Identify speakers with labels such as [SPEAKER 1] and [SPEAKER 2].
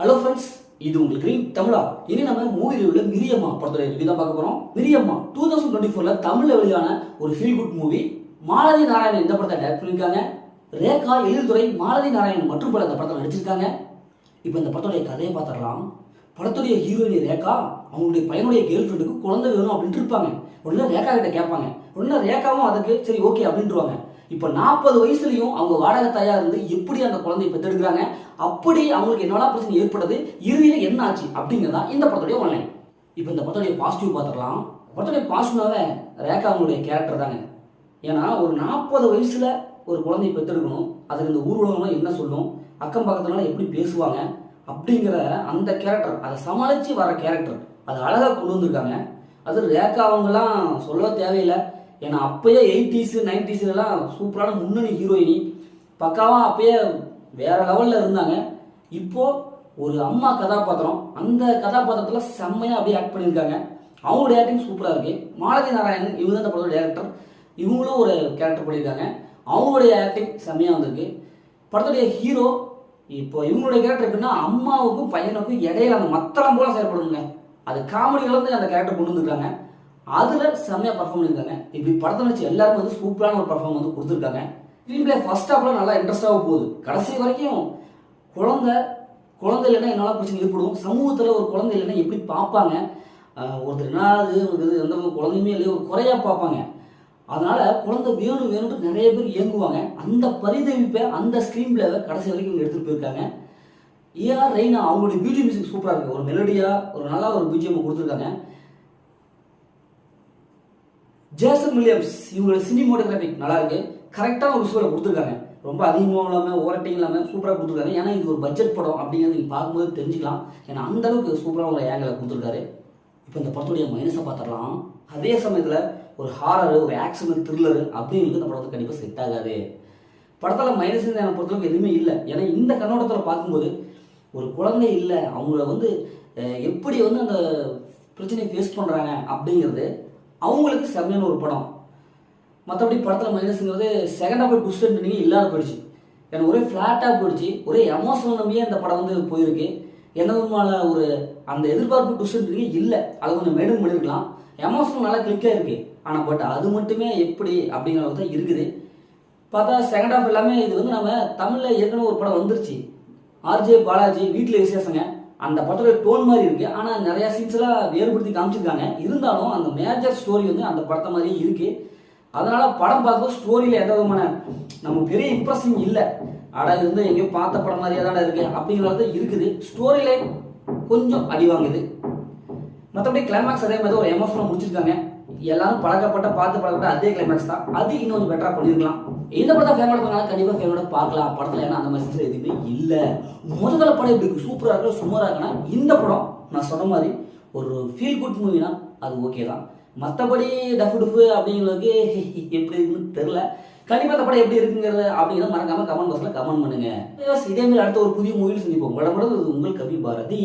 [SPEAKER 1] Hello friends இது உங்களுக்கு green தமிழா இனி நம்ம மூவியில் உள்ள மிரியம்மா படத்தோட ரிவ்யூ தான் பார்க்க போகிறோம் மிரியம்மா டூ தௌசண்ட் டுவெண்ட்டி ஃபோரில் தமிழில் வெளியான ஒரு feel good movie Malathi Narayanan இந்த படத்தை டைரக்ட் பண்ணியிருக்காங்க. ரேகா எழில்துறை மாலதி நாராயணன் மற்றும் பல இந்த படத்தில் நடிச்சிருக்காங்க. இப்போ இந்த படத்துடைய கதையை பார்த்துடலாம். படத்துடைய ஹீரோயினி ரேகா அவங்களுடைய பையனுடைய கேர்ள் ஃப்ரெண்டுக்கு குழந்தை வேணும் அப்படின்ட்டு இருப்பாங்க. உடனே ரேகா கிட்ட கேட்பாங்க. உடனே ரேகாவும் அதுக்கு சரி ஓகே அப்படின்ட்டுருவாங்க. இப்போ நாற்பது வயசுலையும் அவங்க வாடகை தாயாக இருந்து எப்படி அந்த குழந்தையை பெற்றெடுக்கிறாங்க? அப்படி அவங்களுக்கு என்னெல்லாம் பிரச்சனை ஏற்பட்டது இறுதியில் என்ன ஆச்சு? அப்படிங்கிறதா இந்த படத்துடைய ஒன்லைன் இப்போ இந்த படத்துடைய பாசிட்டிவ் பார்த்துக்கலாம். படத்துடைய பாசிட்டிவ்னாவே ரேகா அவங்களுடைய கேரக்டர் தாங்க. ஏன்னா ஒரு நாற்பது வயசில் ஒரு குழந்தையை பெற்றெடுக்கணும். அதுக்கு இந்த ஊர் உலகம்லாம் என்ன சொல்லும்? அக்கம் பக்கத்துனால எப்படி பேசுவாங்க? அப்படிங்கிற அந்த கேரக்டர் அதை சமாளித்து வர கேரக்டர் அது அழகாக கொண்டு வந்திருக்காங்க. அது ரேகா அவங்கெல்லாம் சொல்ல தேவையில்லை. ஏன்னா அப்பயே எயிட்டிஸு நைன்டிஸ்லாம் சூப்பரான முன்னணி ஹீரோயினி. பக்காவாக அப்பயே வேற லெவலில் இருந்தாங்க. இப்போது ஒரு அம்மா கதாபாத்திரம். அந்த கதாபாத்திரத்தில் செம்மையாக அப்படியே ஆக்ட் பண்ணியிருக்காங்க. அவங்களுடைய ஆக்டிங் சூப்பராக இருக்குது மாலதி நாராயணன் இவங்க தான் இந்த படத்தோட டேரக்டர் இவங்களும் ஒரு கேரக்டர் பண்ணியிருக்காங்க. அவங்களுடைய ஆக்டிங் செம்மையாக வந்திருக்கு. படத்துடைய ஹீரோ இப்போ இவங்களுடைய கேரக்டர் எப்படின்னா அம்மாவுக்கும் பையனுக்கும் இடையில அந்த மத்தளம் போல செயல்படுங்க. அது காமெடி கலந்து அந்த கேரக்டர் கொண்டு வந்திருக்காங்க. அதில் செம்மையாக பர்ஃபார்ம் பண்ணியிருக்காங்க. இப்படி படத்தை வச்சு எல்லாருமே வந்து சூப்பரான ஒரு பர்ஃபார்ம் வந்து கொடுத்துருக்காங்க. ஸ்க்ரீன் பிளே ஃபர்ஸ்ட் ஹாஃப்ல நல்லா இன்ட்ரெஸ்டாக போகுது. கடைசி வரைக்கும் குழந்தை குழந்தை இல்லைன்னா என்னால் பிரச்சனை ஏற்படும். சமூகத்தில் ஒரு குழந்தை இல்லைன்னா எப்படி பார்ப்பாங்க? ஒருத்தர் என்னது ஒரு எந்த குழந்தையுமே இல்லையோ ஒரு குறையாக பார்ப்பாங்க. அதனால் குழந்தை வேணும் வேணும்னு நிறைய பேர் இயங்குவாங்க. அந்த பரிதவிப்பை அந்த ஸ்க்ரீன் பிளேவை கடைசி வரைக்கும் எடுத்துகிட்டு போயிருக்காங்க. ஏஆர் ரெய்னா அவங்களுடைய பியூட்டி மியூசிக் சூப்பராக இருக்குது ஒரு மெலடியாக ஒரு நல்ல ஒரு பிஜிஎம் கொடுத்துருக்காங்க. ஜேசன் வில்லியம்ஸ் இவங்களோட சினிமோட்டோகிராஃபிக் நல்லா இருக்கு. கரெக்டான ஒரு விஷுவலை கொடுத்துருக்காங்க. ரொம்ப அதிகமாக இல்லாமல் ஓவர்டேக் இல்லாமல் சூப்பராக கொடுத்துருக்காங்க. ஏன்னா இது ஒரு பட்ஜெட் படம் அப்படிங்கிறது நீங்கள் பார்க்கும்போது தெரிஞ்சுக்கலாம். ஏன்னா அந்த அளவுக்கு சூப்பராக ஒரு ஏங்கில் கொடுத்துருக்காரு. இப்போ இந்த படத்துடைய மைனஸை பார்த்துடலாம். அதே சமயத்தில் ஒரு ஹாரர் ஒரு ஆக்ஷன் த்ரில்லர் அப்படிங்கிறது இந்த படத்துக்கு கண்டிப்பாக செட் ஆகாது. படத்தில் மைனஸ் என்னை பொறுத்தளவுக்கு எதுவுமே இல்லை. ஏன்னா இந்த கண்ணோட்டத்தில் பார்க்கும்போது ஒரு குழந்தை இல்லை. அவங்கள வந்து எப்படி வந்து அந்த பிரச்சனையை ஃபேஸ் பண்ணுறாங்க அப்படிங்கிறது அவங்களுக்கு செம்மையான ஒரு படம். மற்றபடி படத்தில் மைனஸுங்கிறது செகண்ட் ஹாஃப் குஸ்ட் நீங்கள் இல்லாத போயிடுச்சு. எனக்கு ஒரே ஃப்ளாட்டாக போயிடுச்சு. ஒரே எமோஷனல் நம்பியே இந்த படம் வந்து போயிருக்கு. என்ன விதமான ஒரு அந்த எதிர்பார்ப்பு ட்விஸ்ட் இல்லை. அதை கொஞ்சம் மேடும் பண்ணியிருக்கலாம் எமோஷனல் நல்லா கிளிக்காக இருக்குது ஆனால் பட் அது மட்டுமே எப்படி அப்படிங்கிறது தான் இருக்குது. பார்த்தா செகண்ட் ஹாஃப் எல்லாமே இது வந்து நம்ம தமிழில் ஏற்கனவே ஒரு படம் வந்துருச்சு. ஆர்ஜே பாலாஜி வீட்டில் விசேஷங்க. அந்த படத்தோட டோன் மாதிரி இருக்கு. ஆனால் நிறைய சீன்ஸ்லாம் வேறுபடுத்தி காமிச்சிருக்காங்க. இருந்தாலும் அந்த மேஜர் ஸ்டோரி வந்து அந்த படத்தை மாதிரி இருக்கு. அதனால படம் பார்க்கும்போது ஸ்டோரியில் எந்த விதமான நம்ம பெரிய இம்ப்ரெஷன் இல்லை. ஆனால் இது வந்து எங்கேயோ பார்த்த படம் மாதிரியே தான் இருக்கு அப்படிங்கிறது இருக்குது. ஸ்டோரியில கொஞ்சம் அடி வாங்குது. மற்றபடி கிளைமேக்ஸ் அதே மாதிரி ஒரு எமோஷனாக முடிச்சிருக்காங்க. எல்லாரும் பழக்கப்பட்ட பார்த்து பழக்கப்பட்ட அதே கிளைமேக்ஸ் தான். அது இன்னும் கொஞ்சம் பெட்டராக பண்ணியிருக்கலாம். இந்த படத்தை ஃபேமிலி பண்ணாலும் கண்டிப்பாக ஃபேமிலியோட பார்க்கலாம். படத்தில் ஏன்னா அந்த மாதிரி எதுவுமே இல்லை. முதல்ல படம் எப்படி சூப்பராக இருக்கு? சுமாராக இருக்குன்னா இந்த படம். நான் சொன்ன மாதிரி ஒரு ஃபீல் குட் மூவினா அது ஓகே தான். மற்றபடி டஃப் டுஃபு அப்படிங்கிறதுக்கு எப்படி இருக்குன்னு தெரில கண்டிப்பாக இந்த படம் எப்படி இருக்குங்கிறது அப்படிங்கிறத மறக்காம கமெண்ட் பாக்ஸில் கமெண்ட் பண்ணுங்க. இதே மாதிரி அடுத்த ஒரு புதிய மூவியில் சந்திப்போம். உங்களோட உங்கள் கவி பாரதி